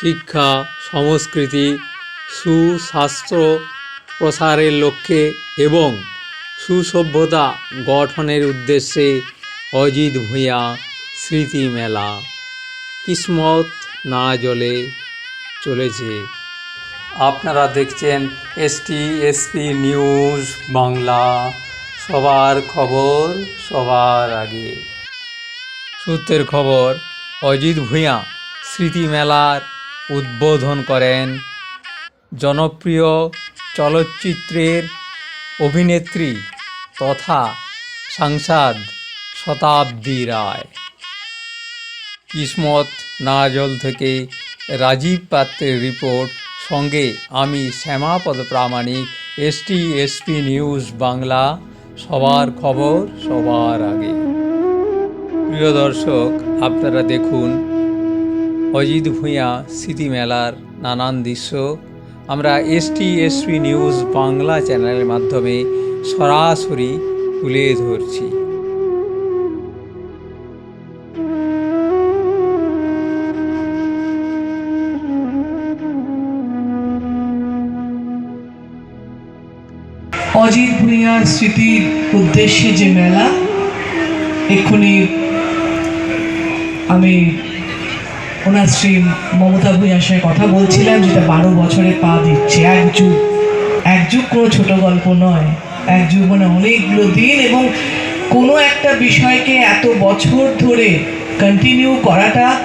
শিক্ষা, সংস্কৃতি সুস্বাস্থ্য প্রসারের লক্ষ্যে এবং সুসভ্যতা গঠনের উদ্দেশ্যে অজিত ভূঁইয়া স্মৃতি মেলা। কিসমত না জলে চলেছে। আপনারা দেখছেন এসটি এসপি নিউজ বাংলা। সবার খবর সবার আগে। সূত্রের খবর, অজিত ভূঁইয়া স্মৃতি মেলার উদ্বোধন করেন। জনপ্রিয় চলচ্চিত্রের অভিনেত্রী তথা সাংসদ শতাব্দী রায়। কিসমত নাজল থেকে রাজীব পাত্রের রিপোর্ট। সঙ্গে আমি Shyamapada Pramanik ST SP news Bangla. সবার খবর সবার আগে। প্রিয় দর্শক, আপনারা দেখুন অজিত ভূঁইয়া, স্মৃতি মেলার নানান দৃশ্য। আমরা এসটি এসপি নিউজ বাংলা চ্যানেলের মাধ্যমে সরাসরি তুলে ধরছি। অজিত ভূঁইয়ার স্মৃতির উদ্দেশ্যে যে মেলা, এক্ষুনি আমি ওনার শ্রী মমতা ভূঁইয়ার সঙ্গে কথা বলছিলাম যেটা বারো বছরে পা দিচ্ছে। এক যুগ এক যুগ কোনো ছোট গল্প নয়। এক যুগ মানে অনেকগুলো দিন এবং কোনো একটা বিষয়কে এত বছর ধরে কন্টিনিউ করাটা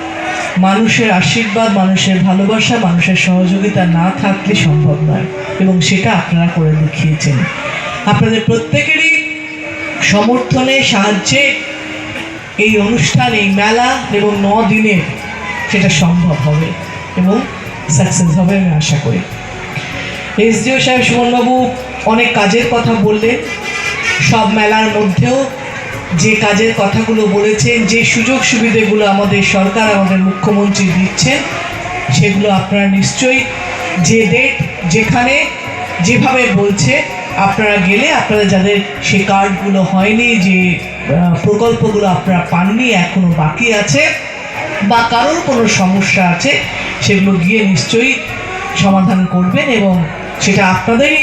মানুষের আশীর্বাদ, মানুষের ভালোবাসা, মানুষের সহযোগিতা না থাকলে সম্ভব নয়। এবং সেটা আপনারা করে দেখিয়েছেন। আপনাদের প্রত্যেকেরই সমর্থনে সাহায্যে এই অনুষ্ঠান, এই মেলা এবং ন দিনের সেটা সম্ভব হবে এবং সাকসেস হবে আমি আশা করি। এসডিও সাহেব সুমনবাবু অনেক কাজের কথা বললেন। সব মেলার মধ্যেও যে কাজের কথাগুলো বলেছেন, যে সুযোগ সুবিধেগুলো আমাদের সরকার, আমাদের মুখ্যমন্ত্রী দিচ্ছেন, সেগুলো আপনারা নিশ্চয়ই যে ডেট যেখানে, যেভাবে বলছে, আপনারা গেলে আপনারা যাদের সে কার্ডগুলো হয়নি, যে প্রকল্পগুলো আপনারা পাননি এখনও বাকি আছে বা কারোর কোনো সমস্যা আছে, সেগুলো গিয়ে নিশ্চয়ই সমাধান করবেন এবং সেটা আপনাদেরই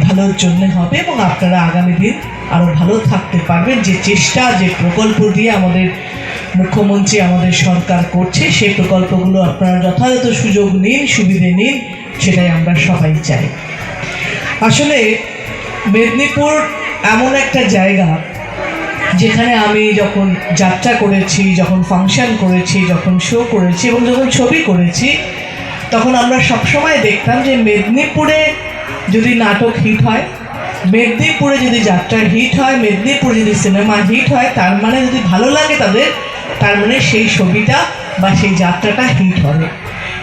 ভালোর জন্য হবে এবং আপনারা আগামী দিন আরও ভালো থাকতে পারবেন। যে চেষ্টা, যে প্রকল্প দিয়ে আমাদের মুখ্যমন্ত্রী, আমাদের সরকার করছে সেই প্রকল্পগুলো আপনারা যথাযথ সুযোগ নিন, সুবিধে নিন, সেটাই আমরা সবাই চাই। আসলে মেদিনীপুর এমন একটা জায়গা যেখানে আমি যখন যাত্রা করেছি, যখন ফাংশন করেছি, যখন শো করেছি এবং যখন ছবি করেছি, তখন আমরা সবসময় দেখতাম যে মেদিনীপুরে যদি নাটক হিট হয়, মেদিনীপুরে যদি যাত্রা হিট হয়, মেদিনীপুরে যদি সিনেমা হিট হয়, তার মানে যদি ভালো লাগে তাদের, তার মানে সেই ছবিটা বা সেই যাত্রাটা হিট হবে।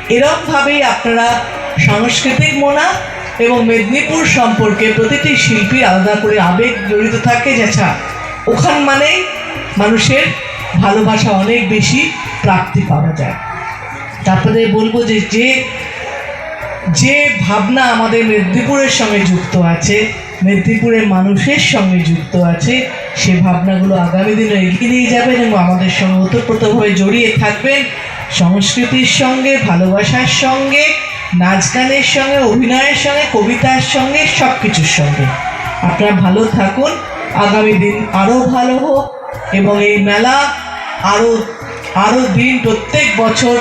এরকমভাবেই আপনারা সাংস্কৃতিক মোনা এবং মেদিনীপুর সম্পর্কে প্রতিটি শিল্পীর আলাদা করে আবেগ জড়িত থাকে যেটা ওখান মানেই মানুষের ভালোবাসা অনেক বেশি প্রাপ্তি পাওয়া যায়। তারপরে বলব যে যে যে ভাবনা আমাদের মেদিনীপুরের সঙ্গে যুক্ত আছে, মেদিনীপুরের মানুষের সঙ্গে যুক্ত আছে, সে ভাবনাগুলো আগামী দিনে এগিয়ে নিয়ে যাবেন এবং আমাদের সঙ্গে ওতপ্রোতভাবে জড়িয়ে থাকবেন সংস্কৃতির সঙ্গে, ভালোবাসার সঙ্গে, নাচ গানের সঙ্গে, অভিনয়ের সঙ্গে, কবিতার সঙ্গে সব কিছুর সঙ্গে। আপনারা ভালো থাকুন আগামী দিন আরও ভালো হোক এবং এই মেলা আরও আরও দিন প্রত্যেক বছর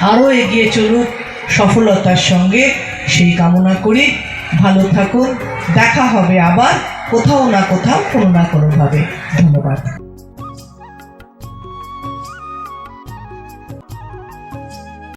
আরও এগিয়ে চলুক সফলতার সঙ্গে। সেই কামনা করি। ভালো থাকুন। দেখা হবে আবার কোথাও না কোথাও, কোনো না কোনোভাবে। ধন্যবাদ।